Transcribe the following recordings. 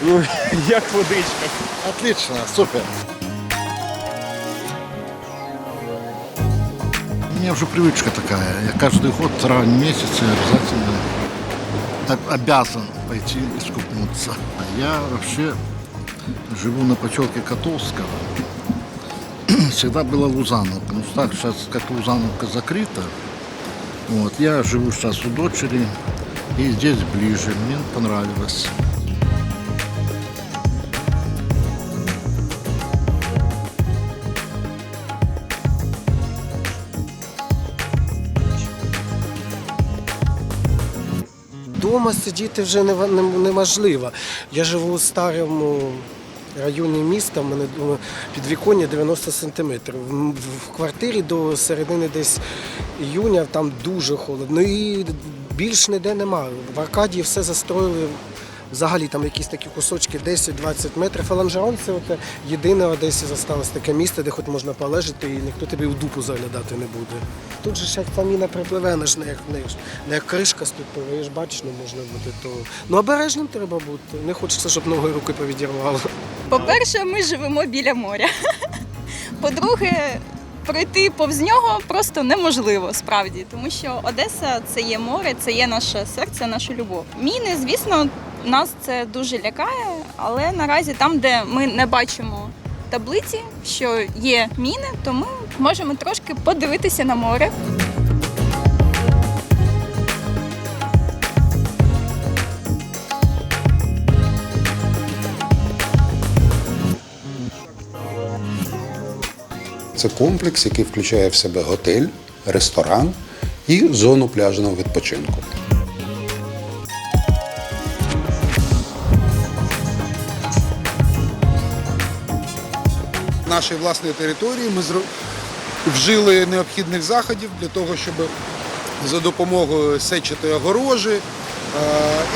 Як водичка. Отлично, супер. У меня уже привычка такая. Я каждый год в травне месяце обязательно об- обязан пойти искупнуться. А я вообще живу на поселке Котовского. Всегда была Лузановка. Ну так, сейчас как Лузановка закрыта. Вот, я живу сейчас у дочери и здесь ближе. Мне понравилось. Дома сидіти вже неможливо. Я живу у старому районі міста, в мене дома підвіконня 90 сантиметрів. В квартирі до середини десь іюня там дуже холодно. І більш ніде немає. В Аркадії все застроїли. Взагалі там якісь такі кусочки 10-20 метрів. Фаланжерон це от єдине в Одесі залишилось таке місце, де хоч можна полежати і ніхто тобі в дупу заглядати не буде. Тут же ж як та міна припливе, не ж не як, не, не як кришка ступила, ж бачиш, не можна бути. То... Ну обережним треба бути. Не хочеться, щоб ноги руки повідірвало. По-перше, ми живемо біля моря. По-друге, пройти повз нього просто неможливо справді, тому що Одеса це є море, це є наше серце, наша любов. Міни, звісно, нас це дуже лякає, але наразі там, де ми не бачимо таблиці, що є міни, то ми можемо трошки подивитися на море. Це комплекс, який включає в себе готель, ресторан і зону пляжного відпочинку. Нашої власної території ми вжили необхідних заходів для того, щоб за допомогою сечатої огорожі, е,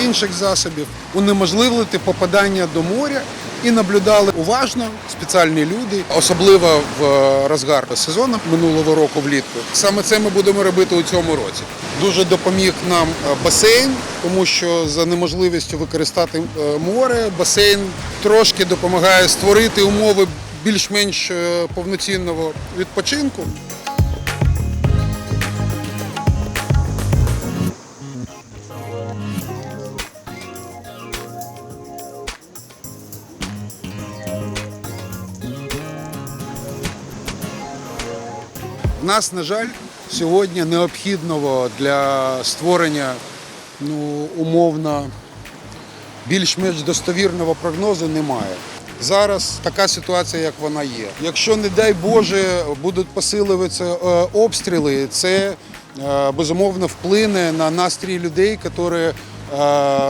інших засобів унеможливити попадання до моря і наблюдали уважно спеціальні люди, особливо в е, розгар сезону минулого року влітку. Саме це ми будемо робити у цьому році. Дуже допоміг нам е, басейн, тому що за неможливістю використати море, басейн трошки допомагає створити умови більш-менш е, повноцінного відпочинку. В нас, на жаль, сьогодні необхідного для створення ну, умовно більш-менш достовірного прогнозу немає. Зараз така ситуація, як вона є. Якщо, не дай Боже, будуть посилюватися е, обстріли, це е, безумовно вплине на настрій людей, які е,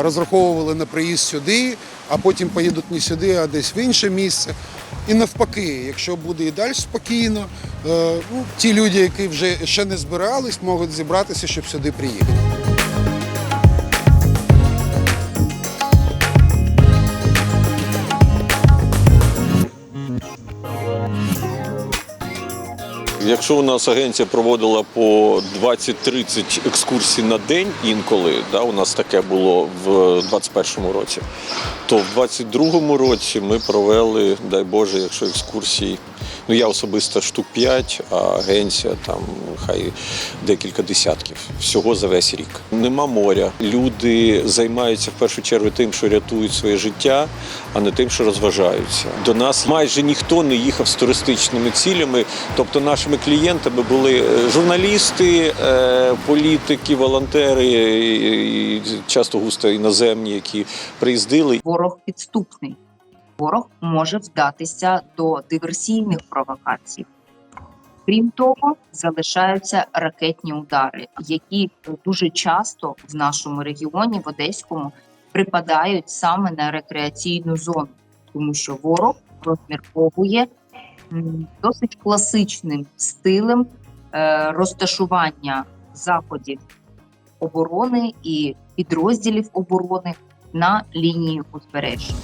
розраховували на приїзд сюди, а потім поїдуть не сюди, а десь в інше місце. І навпаки, якщо буде і далі спокійно, ну, ті люди, які вже ще не збирались, можуть зібратися, щоб сюди приїхати. Якщо у нас агенція проводила по 20-30 екскурсій на день інколи, да, у нас таке було в 21-му році, то в 22-му році ми провели, дай Боже, якщо екскурсій, ну я особисто штук 5, а агенція там хай декілька десятків всього за весь рік. Нема моря. Люди займаються в першу чергу тим, що рятують своє життя, а не тим, що розважаються. До нас майже ніхто не їхав з туристичними цілями. Тобто нашими клієнтами були е, журналісти, е, політики, волонтери, і- часто густо іноземні, які приїздили. ворог підступний. Ворог може вдатися до диверсійних провокацій. Крім того, залишаються ракетні удари, які дуже часто в нашому регіоні, в Одеському, припадають саме на рекреаційну зону, тому що ворог розмірковує досить класичним стилем е, розташування заходів оборони і підрозділів оборони на лінії узбережжя.